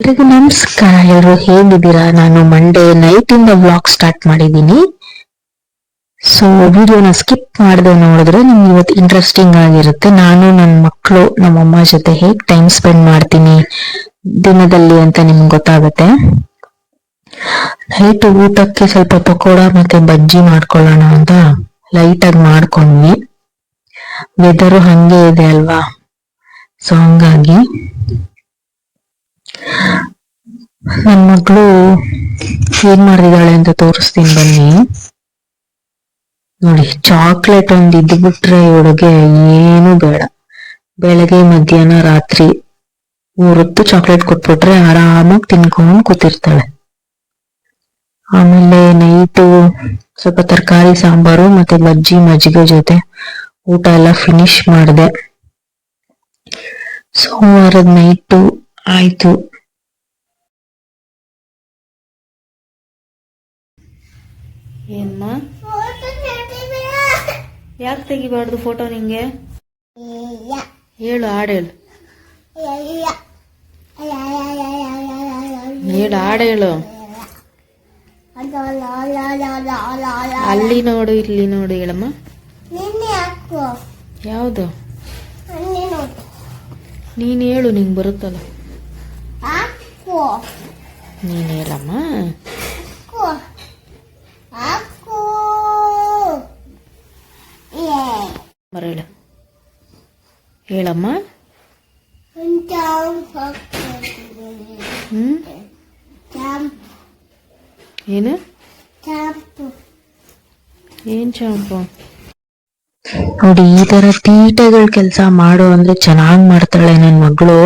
ಎಲ್ರಿಗೂ ನಮಸ್ಕಾರ. ಎಲ್ಲರೂ ಹೇಗಿದ್ದೀರಾ? ನಾನು ಮಂಡೇ ನೈಟ್ ಇಂದ ವ್ಲಾಗ್ ಸ್ಟಾರ್ಟ್ ಮಾಡಿದ್ದೀನಿ. ಸೊ ವಿಡಿಯೋನ ಸ್ಕಿಪ್ ಮಾಡದೆ ನೋಡಿದ್ರೆ ನಿಮ್ಗೆ ಇವತ್ತು ಇಂಟ್ರೆಸ್ಟಿಂಗ್ ಆಗಿರುತ್ತೆ. ನಾನು ನನ್ನ ಮಕ್ಕಳು ನಮ್ಮಮ್ಮ ಜೊತೆ ಹೇಗೆ ಟೈಮ್ ಸ್ಪೆಂಡ್ ಮಾಡ್ತೀನಿ, ದಿನದಲ್ಲಿ ಅಂತ ನಿಮ್ಗೆ ಗೊತ್ತಾಗುತ್ತೆ. ನೈಟ್ ಊಟಕ್ಕೆ ಸ್ವಲ್ಪ ಪಕೋಡ ಮತ್ತೆ ಬಜ್ಜಿ ಮಾಡ್ಕೊಳ್ಳೋಣ ಅಂತ ಲೈಟ್ ಆಗಿ ಮಾಡ್ಕೊಂಡ್ವಿ. ವೆದರು ಹಂಗೆ ಇದೆ ಅಲ್ವಾ? ಸೊ ಹಂಗಾಗಿ ನನ್ ಮಗಳು ಏನ್ ಮಾಡಿದಾಳೆ ಅಂತ ತೋರಿಸ್ತೀನಿ ಬನ್ನಿ. ನೋಡಿ ಚಾಕ್ಲೇಟ್ ಒಂದ್ ಇದ್ದು ಬಿಟ್ರೆ ಇವಳಿಗೆ ಏನು ಬೇಡ. ಬೆಳಗ್ಗೆ, ಮಧ್ಯಾಹ್ನ, ರಾತ್ರಿ ಮೂರೊತ್ತು ಚಾಕ್ಲೇಟ್ ಕೊಟ್ಬಿಟ್ರೆ ಆರಾಮಾಗಿ ತಿನ್ಕೊಂಡು ಕೂತಿರ್ತಾಳೆ. ಆಮೇಲೆ ನೈಟು ಸ್ವಲ್ಪ ತರಕಾರಿ, ಸಾಂಬಾರು ಮತ್ತೆ ಬಜ್ಜಿ, ಮಜ್ಜಿಗೆ ಜೊತೆ ಊಟ ಎಲ್ಲ ಫಿನಿಶ್ ಮಾಡಿದೆ. ಸೋಮವಾರದ ನೈಟು ಆಯ್ತು. ಏನ ಯಾಕೆ ತೆಗಿಬಾರ್ದು ಫೋಟೋ ನಿಂಗೆ? ಹೇಳು, ಹಾಡೇಳು. ಹೇಳು, ಹಾಡೇಳು. ಅಲ್ಲಿ ನೋಡು, ಇಲ್ಲಿ ನೋಡು ಹೇಳಮ್ಮ. ಯಾವುದು? ನೀನು ಹೇಳು, ನಿಂಗೆ ಬರುತ್ತಲ್ಲ. ನೀನು ಹೇಳಮ್ಮ ಬರ ಹೇಳು ಹೇಳಮ್ಮ? ಹ್ಮ್? ಏನು? ಏನ್ ಶಾಂಪು ನೋಡಿ ಈ ತರ ತೀಟೆಗಳ ಕೆಲಸ ಮಾಡು ಅಂದ್ರೆ ಚೆನ್ನಾಗ್ ಮಾಡ್ತಾಳೆ ನನ್ ಮಗಳು.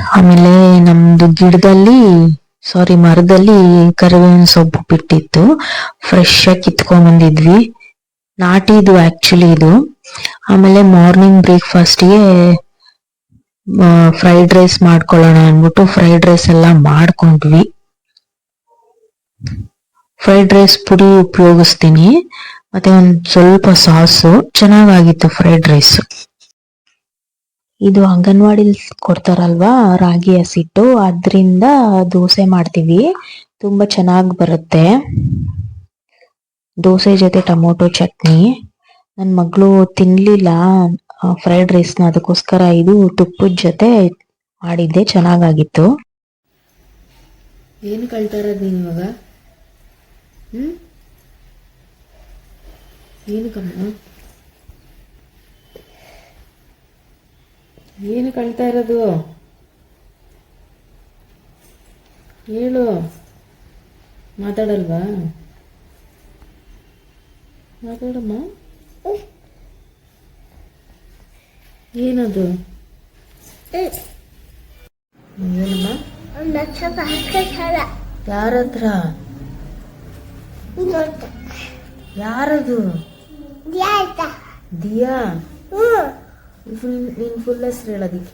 ಆಮೇಲೆ ನಮ್ದು ಗಿಡದಲ್ಲಿ ಸಾರಿ ಮರದಲ್ಲಿ ಕರಿಬೇವಿನ ಸೊಪ್ಪು ಬಿಟ್ಟಿತ್ತು. ಫ್ರೆಶ್ ಆಗಿ ಕಿತ್ಕೊಂಡ್ ಬಂದಿದ್ವಿ. ನಾಟಿದು ಆಕ್ಚುಲಿ ಇದು. ಆಮೇಲೆ ಮಾರ್ನಿಂಗ್ ಬ್ರೇಕ್ಫಾಸ್ಟ್ಗೆ ಫ್ರೈಡ್ ರೈಸ್ ಮಾಡ್ಕೊಳ್ಳೋಣ ಅಂದ್ಬಿಟ್ಟು ಫ್ರೈಡ್ ರೈಸ್ ಎಲ್ಲ ಮಾಡ್ಕೊಂಡ್ವಿ. ಫ್ರೈಡ್ ರೈಸ್ ಪುಡಿ ಉಪಯೋಗಿಸ್ತೀನಿ. ಮತ್ತೆ ಒಂದ್ ಸ್ವಲ್ಪ ಸಾಸು. ಚೆನ್ನಾಗಾಗಿತ್ತು ಫ್ರೈಡ್ ರೈಸ್ ಇದು ಅಂಗನವಾಡಿಲಿ ಕೊಡ್ತಾರಲ್ವಾ? ರಾಗಿ ಹಸಿಟ್ಟು. ಅದರಿಂದ ದೋಸೆ ಮಾಡ್ತೀವಿ. ತುಂಬ ಚೆನ್ನಾಗಿ ಬರುತ್ತೆ. ದೋಸೆ ಜೊತೆ ಟೊಮೊಟೊ ಚಟ್ನಿ. ನನ್ನ ಮಗಳು ತಿನ್ಲಿಲ್ಲ. ಫ್ರೈಡ್ ರೈಸ್ನ ಅದಕ್ಕೋಸ್ಕರ ಇದು ತುಪ್ಪದ ಜೊತೆ ಮಾಡಿದ್ದೆ. ಚೆನ್ನಾಗಾಗಿತ್ತು. ಏನು ಕಳ್ತಾ ನೀನು ಇವಾಗ? ಹ್ಮ್? ಏನು ಕಮ್ಮ ಏನು ಕಳ್ತಾ ಇರೋದು? ಹೇಳು. ಮಾತಾಡಲ್ವಾ? ಮಾತಾಡಮ್ಮ. ಏನದು? ಏನಮ್ಮ? ಯಾರ ಹತ್ರ ಯಾರದು? ದಿಯಾ ಫುಲ್ ನೀನು ಫುಲ್ ಹೆಸ್ರು ಹೇಳೋದಿಕ್ಕೆ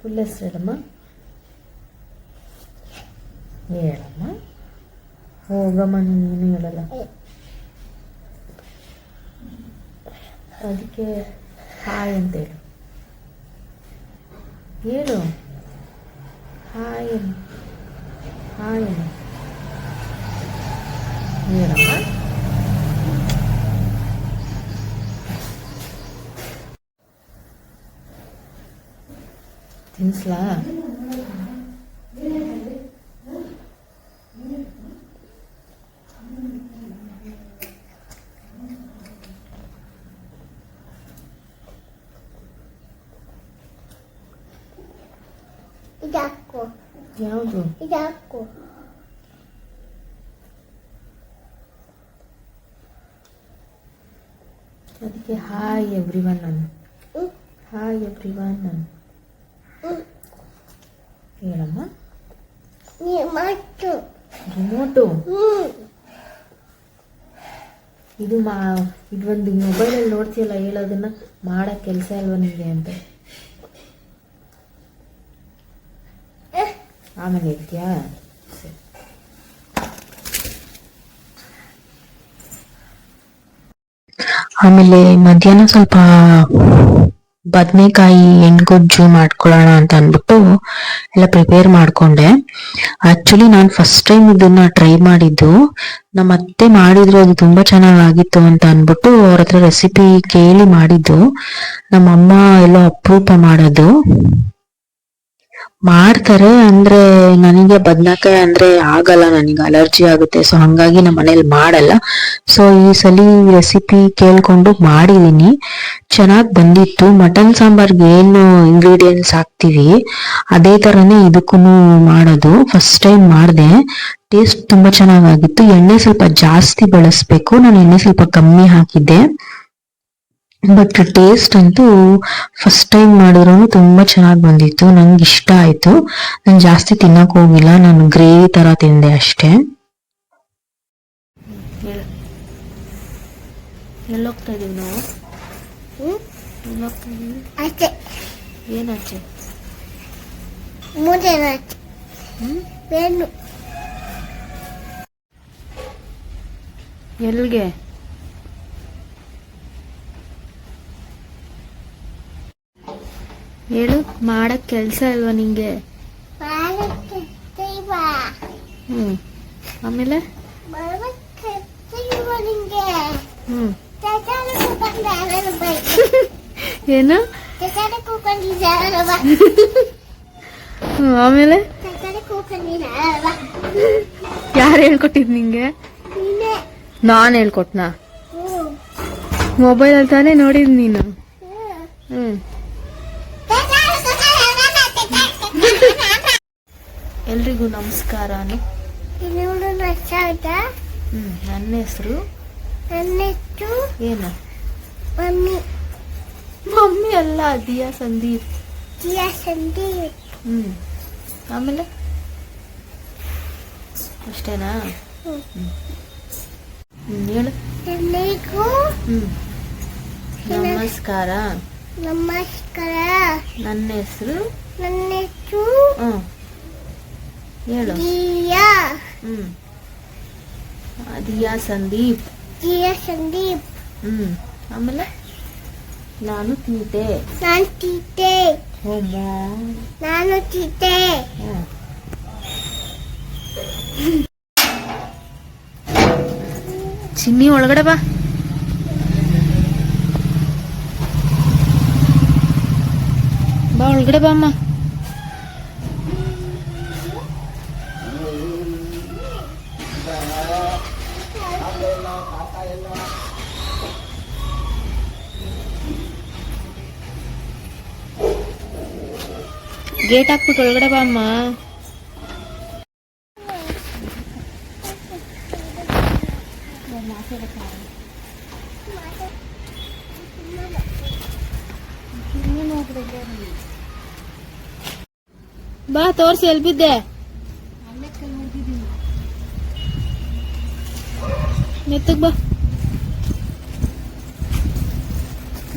ಫುಲ್ ಹೆಸ್ರು ಹೇಳಮ್ಮ ಹೇಳಮ್ಮ ಹೋಗಮ್ಮ ನೀನು ಹೇಳಲ್ಲ ಅದಕ್ಕೆ ಹಾಯ್ ಅಂತ ಹೇಳು ಹೇಳು ಹಾಯ್ ಅನ್ನು. ಹಾಯ್ ಅನ್ನು. ಹೇಳಮ್ಮ ತಿನ್ಸ್ಲಾ ಇದಾಕು ಯಾವುದು ಇದಾಕು ಅದಕ್ಕೆ ಹಾಯ್ ಎವ್ರಿ ಒನ್ ನಾನು ಹ್ಮ್. ಹಾಯ್ ಎವ್ರಿ ಒನ್ ನಾನು ಹ್ಮ್. ಹೇಳಮ್ಮ ನೀ ಮಾತು. ರಿಮೋಟು? ಇದು ಮಾ ಇದು ಒಂದು ಮೊಬೈಲಲ್ಲಿ ನೋಡ್ತೀಯಲ್ಲ ಹೇಳೋದನ್ನ ಮಾಡೋ ಕೆಲಸ ಅಲ್ವಾ ನಿಮಗೆ ಅಂತ? ಆಮೇಲೆ ಇರ್ತೀಯಾ ಆಮೇಲೆ ಮಧ್ಯಾಹ್ನ ಸ್ವಲ್ಪ ಬದನೆಕಾಯಿ ಎಣ್ಗೊಜ್ಜು ಮಾಡ್ಕೊಳ್ಳೋಣ ಅಂತ ಅಂದ್ಬಿಟ್ಟು ಎಲ್ಲ ಪ್ರಿಪೇರ್ ಮಾಡ್ಕೊಂಡೆ. ಆಕ್ಚುಲಿ ನಾನು ಫಸ್ಟ್ ಟೈಮ್ ಇದನ್ನ ಟ್ರೈ ಮಾಡಿದ್ದು. ನಮ್ಮ ಅತ್ತೆ ಮಾಡಿದ್ರು, ಅದು ತುಂಬಾ ಚೆನ್ನಾಗಿತ್ತು ಅಂತ ಅಂದ್ಬಿಟ್ಟು ಅವ್ರ ಹತ್ರ ರೆಸಿಪಿ ಕೇಳಿ ಮಾಡಿದ್ದು. ನಮ್ಮ ಅಮ್ಮ ಎಲ್ಲೋ ಅಪರೂಪ ಮಾಡೋದು. ಮಾಡ್ತಾರೆ ಅಂದ್ರೆ ನನಗೆ ಬದ್ನೆಕಾಯಿ ಅಂದ್ರೆ ಆಗಲ್ಲ, ನನಗೆ ಅಲರ್ಜಿ ಆಗುತ್ತೆ. ಸೊ ಹಂಗಾಗಿ ನಮ್ಮ ಮನೇಲಿ ಮಾಡಲ್ಲ. ಸೊ ಈ ಸಲ ರೆಸಿಪಿ ಕೇಳ್ಕೊಂಡು ಮಾಡಿದೀನಿ. ಚೆನ್ನಾಗ್ ಬಂದಿತ್ತು. ಮಟನ್ ಸಾಂಬಾರ್ಗೆ ಏನು ಇಂಗ್ರೀಡಿಯೆಂಟ್ಸ್ ಹಾಕ್ತಿವಿ, ಅದೇ ತರನೇ ಇದಕ್ಕೂ ಮಾಡೋದು. ಫಸ್ಟ್ ಟೈಮ್ ಮಾಡಿದೆ. ಟೇಸ್ಟ್ ತುಂಬಾ ಚೆನ್ನಾಗಾಗಿತ್ತು. ಎಣ್ಣೆ ಸ್ವಲ್ಪ ಜಾಸ್ತಿ ಬಳಸ್ಬೇಕು. ನಾನು ಎಣ್ಣೆ ಸ್ವಲ್ಪ ಕಮ್ಮಿ ಹಾಕಿದ್ದೆ. ಬಟ್ ಟೇಸ್ಟ್ ಅಂತೂ ಫಸ್ಟ್ ಟೈಮ್ ಮಾಡಿದ್ರು ತುಂಬಾ ಚೆನ್ನಾಗಿ ಬಂದಿತ್ತು. ನಂಗೆ ಇಷ್ಟ ಆಯ್ತು. ನಾನು ಜಾಸ್ತಿ ತಿನ್ನಕ್ ಹೋಗಿಲ್ಲ. ನಾನು ಗ್ರೇವಿ ತರ ತಿಂದೆ ಅಷ್ಟೇ. ಎಲ್ಲೋಗ್ತಾ ಇದೀವಿ ನಾವು ಎಲ್ಲೋಗ್ತಾ ಇದೀವಿ ಏನಾಚೆ ಎಲ್ಲಿಗೆ ಹೇಳು ಮಾಡಕ್ ಕೆಲಸ ಇಲ್ವಾ ನಿಂಗೆ? ಹ್ಮ್. ಆಮೇಲೆ? ಹ್ಮ್. ಏನು? ಆಮೇಲೆ? ಯಾರು ಹೇಳ್ಕೊಟ್ಟಿದ್ ನಿಂಗೆ? ನಾನು ಹೇಳ್ಕೊಟ್ನಾ? ಮೊಬೈಲ್ ತಾನೇ ನೋಡಿದ್ ನೀನು. ಹ್ಮ್. ಎಲ್ರಿಗೂ ನಮಸ್ಕಾರನು ಹ್ಮ್ ನನ್ನ ಹೆಸರು? ನನ್ನ ಹೆಸರು? ಏನು? ಮಮ್ಮಿ. ಮಮ್ಮಿ ಅಲ್ಲ ದಿಯಾ ಸಂದೀಪ್. ಜಿಯಾ ಸಂದೀಪ್. ಹ್ಮ್ ಆಮೇಲೆ? ಅಷ್ಟೇನಾ. ಹ್ಮ್. ಹೇಳು. ಎಲ್ಲರಿಗೂ ಹ್ಮ್. ನಮಸ್ಕಾರ. ನಮಸ್ಕಾರ. ನನ್ನ ಹೆಸರು? ನನ್ನ ಹೆಸರು ಹ್ಮ್. ಹೇಳು. ದಿಯಾ. ಹ್ಮ್. ದಿಯಾ ಸಂದೀಪ್. ದಿಯಾ ಸಂದೀಪ್. ಹ್ಮ್. ಆಮೇಲೆ? ನಾನು ತಿಂತೆ ನಾನು ತಿಂತೆ ಹೋಮ. ನಾನು ತಿಂತೆ ಚಿನ್ನಿ ಒಳಗಡೆ ಬಾ. ಬಾ ಒಳಗಡೆ ಬಾ ಅಮ್ಮ. ಗೇಟ್ ಹಾಕ್ಬಿಟ್ಟು ಒಳಗಡೆ ಬಾ ಅಮ್ಮ. ಬಾ ತೋರ್ಸಿ ಎಲ್ ಬಿದ್ದೆ ಮೆತ್ತಗ್ ಬಾ.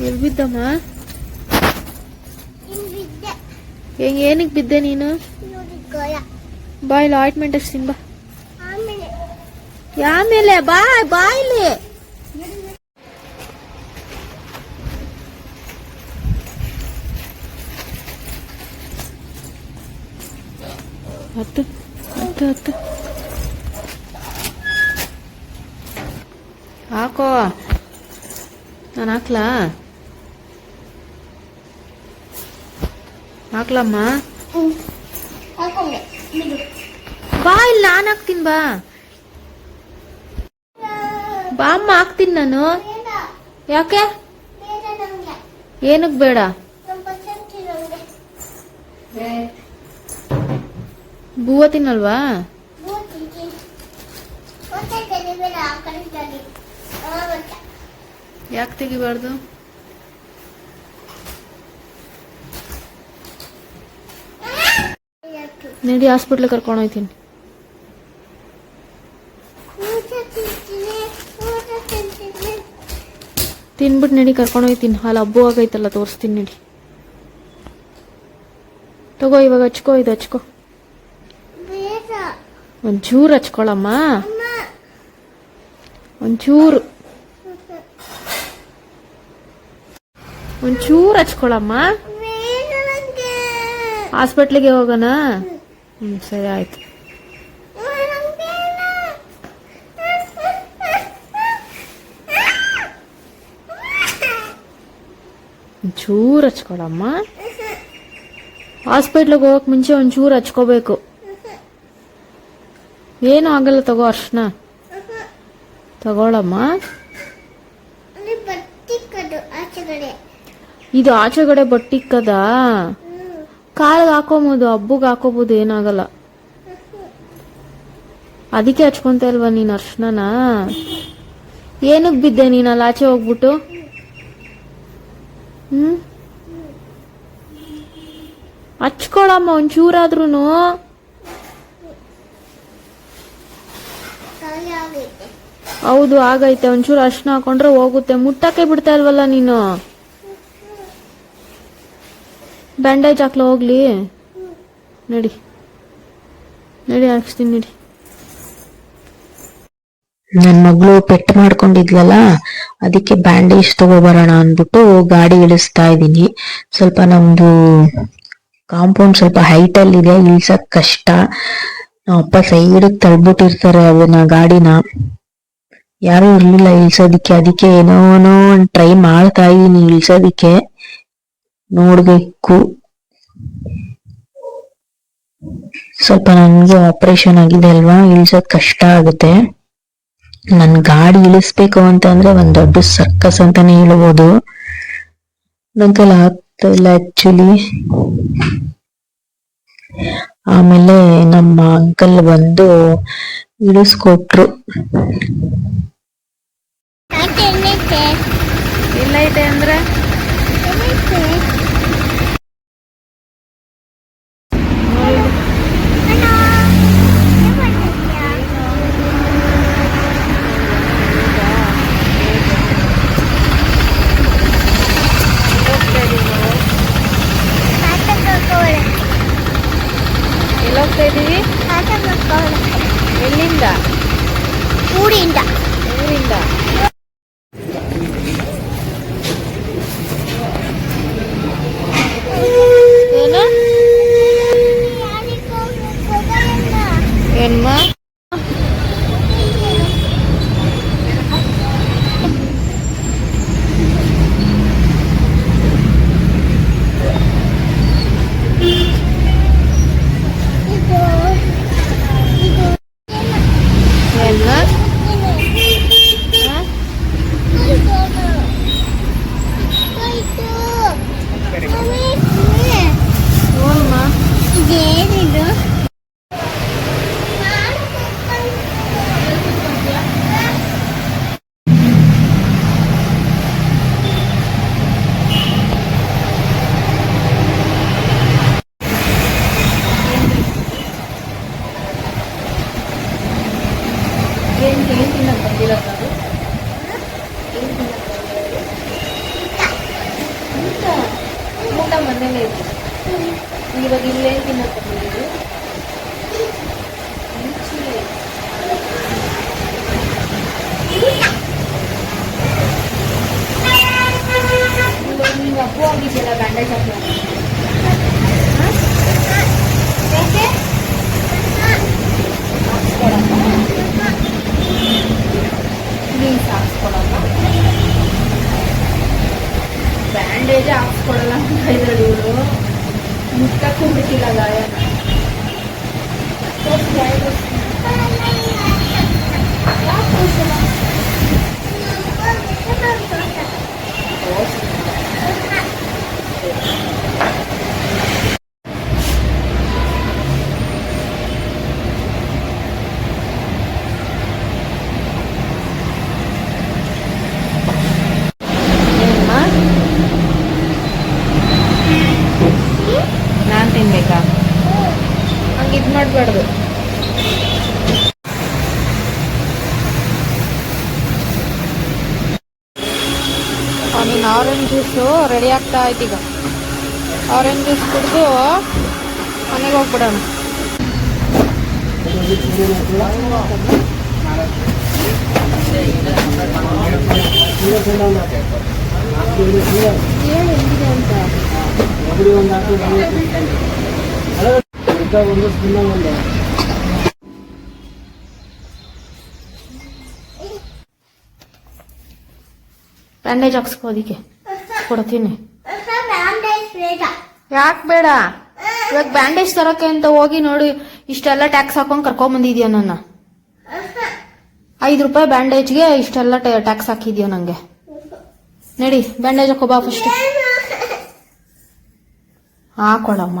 ಎಲ್ ಬಿದ್ದಮ್ಮ ಹೆಂಗ್ ಏನಕ್ಕೆ ಬಿದ್ದೆ ನೀನು? ಬಾಯ್ಲಿ ಬಾ ಇಲ್ಲಿ ಆಯಿಂಟ್ಮೆಂಟ್ ಹಚ್ತೀನಿ ಬಾ. ಆಮೇಲೆ. ಆಮೇಲೆ ಬಾ ಬಾ ಇಲ್ಲಿ. ಹತ್ತು ಹತ್ತು ಹತ್ತು. ಹಾಕೋ. ನಾನು ಹಾಕ್ಲಾ? ಹಾಕ್ಲಮ್ಮ? ಬಾ ಇಲ್ಲಿ ನಾನು ಹಾಕ್ತೀನಿ ಬಾ. ಬಾ ಅಮ್ಮ ಹಾಕ್ತೀನಿ ನಾನು. ಯಾಕೆ? ಏನಕ್ ಬೇಡ? ಬೂವ ತಿನ್ನಲ್ವಾ? ಯಾಕೆ ತೆಗಿಬಾರ್ದು ಯಾಕೆ ನಡಿ ಹಾಸ್ಪಿಟ್ಲಿಗೆ ಕರ್ಕೊಂಡು ಹೋಗ್ತೀನಿ ತಿನ್ಬಿಟ್ಟು ನಡಿ ಕರ್ಕೊಂಡು ಹೋಗ್ತೀನಿ ಹಾಲು ಹಬ್ಬ ಆಗೈತಲ್ಲ ತೋರಿಸ್ತೀನಿ ನಡಿ. ತಗೋ ಇವಾಗ ಹಚ್ಕೋ ಇದು ಹಚ್ಕೋ. ಒಂಚೂರು ಹಚ್ಕೊಳಮ್ಮ. ಒಂಚೂರು. ಒಂಚೂರು ಹಚ್ಕೊಳಮ್ಮ. ಹಾಸ್ಪಿಟ್ಲಿಗೆ ಹೋಗೋಣ. ಸರಿ ಆಯ್ತು ನಂಗೆ ಒಂಚೂರು ಹಚ್ಕೊಳಮ್ಮ ಹಾಸ್ಪಿಟ್ಲಿಗೆ ಹೋಗಕ್ ಮುಂಚೆ ಒಂಚೂರು ಹಚ್ಕೋಬೇಕು ಏನು ಆಗಲ್ಲ ತಗೋ ಅರ್ಶನ ತಗೊಳಮ್ಮ ಅಲ್ಲಿ ಬತ್ತಿಕ್ಕದು ಆಚೆಗಡೆ ಇದು ಆಚೆಗಡೆ ಬಟ್ಟಿಕ್ಕದ ಕಾಲಿಗೆ ಹಾಕೋಬೋದು ಹಬ್ಬಗೆ ಹಾಕೋಬೋದು ಏನಾಗಲ್ಲ. ಅದಕ್ಕೆ ಹಚ್ಕೊಂತ ಇಲ್ವಾ ನೀನ್ ಅರ್ಶನನ? ಏನಕ್ ಬಿದ್ದೆ ನೀನ್ ಅಲ್ಲಿ ಆಚೆ ಹೋಗ್ಬಿಟ್ಟು? ಹ್ಮ್? ಹಚ್ಕೊಳಮ್ಮ ಒಂಚೂರಾದ್ರೂ ಹೌದು ಆಗೈತೆ. ಒಂಚೂರು ಅರ್ಶನ ಹಾಕೊಂಡ್ರೆ ಹೋಗುತ್ತೆ. ಮುಟ್ಟಕ್ಕೆ ಬಿಡ್ತಾ ಇಲ್ವಲ್ಲ ನೀನು? ಬ್ಯಾಂಡೇಜ್ ಹಾಕ್ಲ, ಹೋಗ್ಲಿ. ನಡಿ. ನಡಿ, ಹಾಕ್ಸ್ತೀನಿ ನಡಿ. ನನ್ ಮಗಳು ಪೆಟ್ಟು ಮಾಡ್ಕೊಂಡಿದ್ಲಲ್ಲ, ಅದಕ್ಕೆ ಬ್ಯಾಂಡೇಜ್ ತಗೋಬರೋಣ ಅಂದ್ಬಿಟ್ಟು ಗಾಡಿ ಇಳಿಸ್ತಾ ಇದ್ದೀನಿ. ಸ್ವಲ್ಪ ನಮ್ದು ಕಾಂಪೌಂಡ್ ಸ್ವಲ್ಪ ಹೈಟ್ ಅಲ್ಲಿ ಇದೆ ಇಳಿಸಕ್ ಕಷ್ಟ. ಅಪ್ಪ ಸೈಡ್ ತಳ್ಬಿಟ್ಟಿರ್ತಾರೆ ಅದನ್ನ ಗಾಡಿನ. ಯಾರು ಇರ್ಲಿಲ್ಲ ಇಳಿಸೋದಿಕ್ಕೆ, ಅದಕ್ಕೆ ಏನೋ ಟ್ರೈ ಮಾಡ್ತಾ ಇದೀನಿ ಇಳ್ಸೋದಿಕ್ಕೆ. ನೋಡ್ಬೇಕು. ಸ್ವಲ್ಪ ನನ್ಗೆ ಆಪರೇಷನ್ ಆಗಿದೆ ಅಲ್ವಾ? ಇಳಿಸೋದ್ ಕಷ್ಟ ಆಗುತ್ತೆ. ನನ್ ಗಾಡಿ ಇಳಿಸ್ಬೇಕು ಅಂತ ಅಂದ್ರೆ ಒಂದ್ ದೊಡ್ಡ ಸರ್ಕಸ್ ಅಂತಾನೆ ಹೇಳ್ಬೋದು. ನನ್ ಕೈಲಿ ಆಗ್ತಾ ಇಲ್ಲ ಆಕ್ಚುಲಿ ಆಮೇಲೆ ನಮ್ಮ ಅಂಕಲ್ ಬಂದು ಇಳಿಸ್ಕೊಟ್ರು. ಇಲ್ಲ ಇದೆ ಅಂದ್ರೆ? ಆರೆಂಜ್ ಜ್ಯೂಸು ರೆಡಿ ಆಗ್ತಾ ಆಯ್ತು ಈಗ ಆರೆಂಜ್ ಜ್ಯೂಸ್ ಕುಡಿದು ಮನೆಗೆ ಹೋಗ್ಬಿಡೋಣ ಹೇಳು ಹೆಂಗಿದೆ ಅಂತ ಬ್ಯಾಂಡೇಜ್ ಹಾಕ್ಸ್ಕೋ ಅದಕ್ಕೆ. ಕೊಡ್ತೀನಿ. ಯಾಕೆ ಬೇಡ? ಇವಾಗ ಬ್ಯಾಂಡೇಜ್ ತರಕ್ಕೆ ಅಂತ ಹೋಗಿ ನೋಡಿ, ಇಷ್ಟೆಲ್ಲ ಟ್ಯಾಕ್ಸ್ ಹಾಕೊಂಡ್ ಕರ್ಕೊಂಡ್ ಬಂದಿದ್ಯಾ ನನ್ನ? ಐದು ರೂಪಾಯಿ ಬ್ಯಾಂಡೇಜ್ಗೆ ಇಷ್ಟೆಲ್ಲ ಟ್ಯಾಕ್ಸ್ ಹಾಕಿದ್ಯಾ ನಂಗೆ? ನಡಿ ಬ್ಯಾಂಡೇಜ್ ಹಾಕೋಬಾ ಫಸ್ಟ್ ಹಾಕೊಳಮ್ಮ.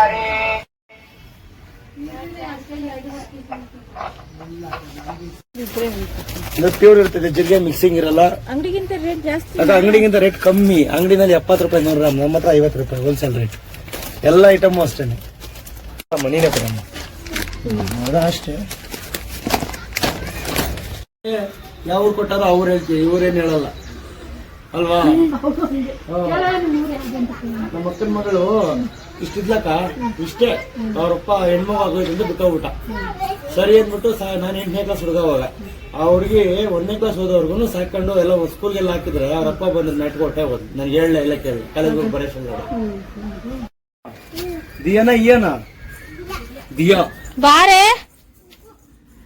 ತರಕಾರಿ ಪ್ಯೂರ್ ಇರ್ತದೆ ಜಗ್ಗೆ ಮಿಕ್ಸಿಂಗ್ ಇರಲ್ಲ. ಅಂಗಡಿಗಿಂತ ರೇಟ್ ಜಾಸ್ತಿ ಅದು ಅಂಗಡಿಗಿಂತ ರೇಟ್ ಕಮ್ಮಿ. ಅಂಗಡಿನಲ್ಲಿ ಎಪ್ಪತ್ತು ರೂಪಾಯಿ ನೂರು ಗ್ರಾಮ್ ನಮ್ಮ ಹತ್ರ ಐವತ್ತು ರೂಪಾಯಿ ಹೋಲ್ಸೇಲ್ ರೇಟ್ ಎಲ್ಲ ಐಟಮು ಅಷ್ಟೇನೆ. ಮನಿನೇ ಅದ ಅಷ್ಟೇ. ಯಾವ ಕೊಟ್ಟಾರೋ ಅವ್ರು ಹೇಳ್ತೀವಿ. ಇವ್ರೇನು ಹೇಳಲ್ಲ. ಅಲ್ವಾ. ನಮ್ಮ ಅಕ್ಕನ ಮಗಳು ಇಷ್ಟಿದ್ಲಕ್ಕ? ಇಷ್ಟೇ. ಅವ್ರಪ್ಪ ಹೆಣ್ಮಗ ಆಗೋಯ್ತು ಅಂತ ಬಿಟ್ಟೋಗ್ಬಿಟ್ಟ ಸರಿ ಅಂದ್ಬಿಟ್ಟು ನಾನು ಎಂಟನೇ ಕ್ಲಾಸ್ ಹುಡುಗವಾಗ ಆ ಹುಡುಗಿ ಒಂದನೇ ಕ್ಲಾಸ್ ಹೋದವ್ರಿಗೂ ಸಾಕೊಂಡು ಎಲ್ಲ ಸ್ಕೂಲ್ಗೆಲ್ಲ ಹಾಕಿದ್ರೆ ಅವ್ರಪ್ಪ ಬಂದು ನೆಟ್ಗೆ ಹೊಟ್ಟೆ ಹೋದ್ ನನ್ಗೆ ಹೇಳ ಎಲ್ಲ ಕೇಳಿ. ಕಾಲೇಜ್ ಬರೀ ದಿಯಾನ ಇಯಾನ ದಿಯಾ. ಬಾರೆ.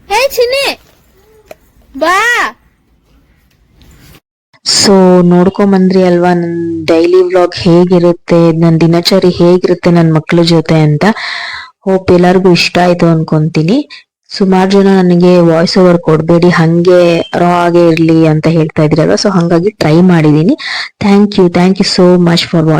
ಹೇ ಚಿನ್ನಿ. ಬಾ. ಸೊ ನೋಡ್ಕೊಂಬಂದ್ರಿ ಅಲ್ವಾ, ನನ್ ಡೈಲಿ ವ್ಲಾಗ್ ಹೇಗಿರುತ್ತೆ ನನ್ನ ದಿನಚರಿ ಹೇಗಿರುತ್ತೆ ನನ್ನ ಮಕ್ಳ ಜೊತೆ ಅಂತ. ಹೋಪ್ ಎಲ್ಲರಿಗೂ ಇಷ್ಟ ಆಯ್ತು ಅನ್ಕೊಂತೀನಿ. ಸುಮಾರು ಜನ ನನಗೆ ವಾಯ್ಸ್ ಓವರ್ ಕೊಡ್ಬೇಡಿ, ಹಂಗೆ ರಾ ಆಗೇ ಇರ್ಲಿ ಅಂತ ಹೇಳ್ತಾ ಇದ್ರಲ್ವಾ ಸೊ ಹಂಗಾಗಿ ಟ್ರೈ ಮಾಡಿದೀನಿ thank you thank you so much for watch